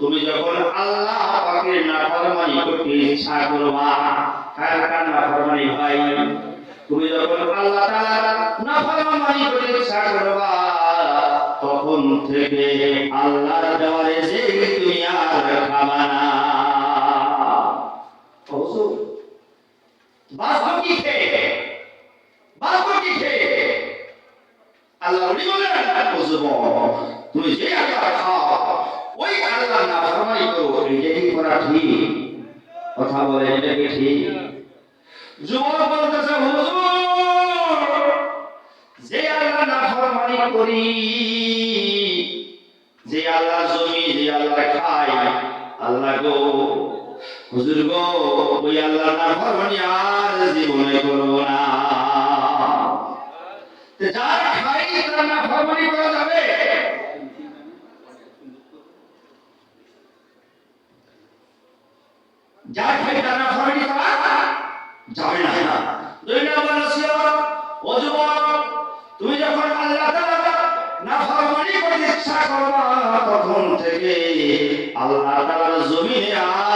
তুমি যখন আল্লাহ করতে ইচ্ছা করবা কার নাফরমানি ভাই তুমি যখন আল্লাহ নাফরমানি করতে ইচ্ছা করবা, তখন থেকে আল্লাহর দেওয়ারে যে তুমি বাঁচবো কি? খেয়ে খেয়ে আল্লাহ যে আল্লাহ খাও, ওই আল্লাহ না কথা বলে ঠিক? যুবক বলতেছে, হুজুর, যে আল্লাহ না ফরমানি করি, যে আল্লাহ জমি, যে আল্লাহ খাই, আল্লাহ গো হুজুর গো ওই আল্লাহ না ফরমানি আর জীবনে করব না। তে যার খাই, তার না ফরমানি করা যাবে। যার খাই, তার না ফরমানি করা যাবে না। দুই নম্বর নসিহত, ও যুবক, তুমি যখন আল্লাহ তাআলা নাফরমানি করতে ইচ্ছা করবা, তখন থেকে আল্লাহ তাআলার জমিনে আর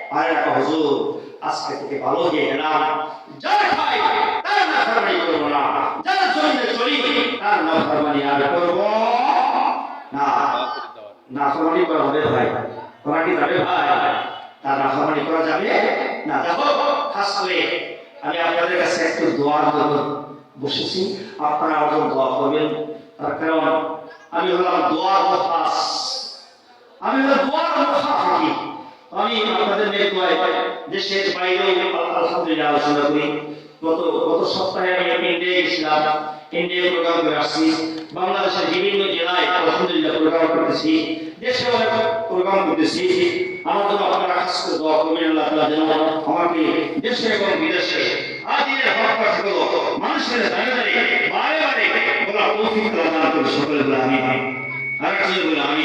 পারে না হুজুর, আজকে থেকে ভালো গেলাম। যার না ফরমানি করব না। যার চলি, তার না ফরমানি আর করব। না, নাফরমানি করা হবে ভাই। করা কি যাবে ভাই? তার নাফরমানি করা যাবে? না দেখো করে আমি আপনাদের কাছে একটু দোয়ার জন্য বসেছি। আপনারা আমার দোয়া করবেন। তার কারণ, আমি হলাম দোয়ার মুখাস আমি হলাম মুখাফিকি আমি আপনাদের মেয়ে দোয়ায় দেশের বাইরেও আলহামদুলিল্লাহ, আলোচনা করি। গত গত সপ্তাহে আমি ইন্ডিয়া গেছিলাম। ইন্ডিয়া প্রোগ্রাম করে আসছি। বাংলাদেশের বিভিন্ন জেলায় আলহামদুলিল্লাহ প্রোগ্রাম করতেছি। দেশে অনেক প্রোগ্রাম করতেছি। আমার জন্য আপনারা খাস করে দোয়া করবেন, আল্লাহ তাআলা যেন আমাকে দেশে এবং বিদেশে আদিনের হক কথাগুলো মানুষের দাঁড়িয়ে দাঁড়িয়ে বারে বারে বলা তৌফিক দান করে সকলে বলে আমি আর একজন বলে আমি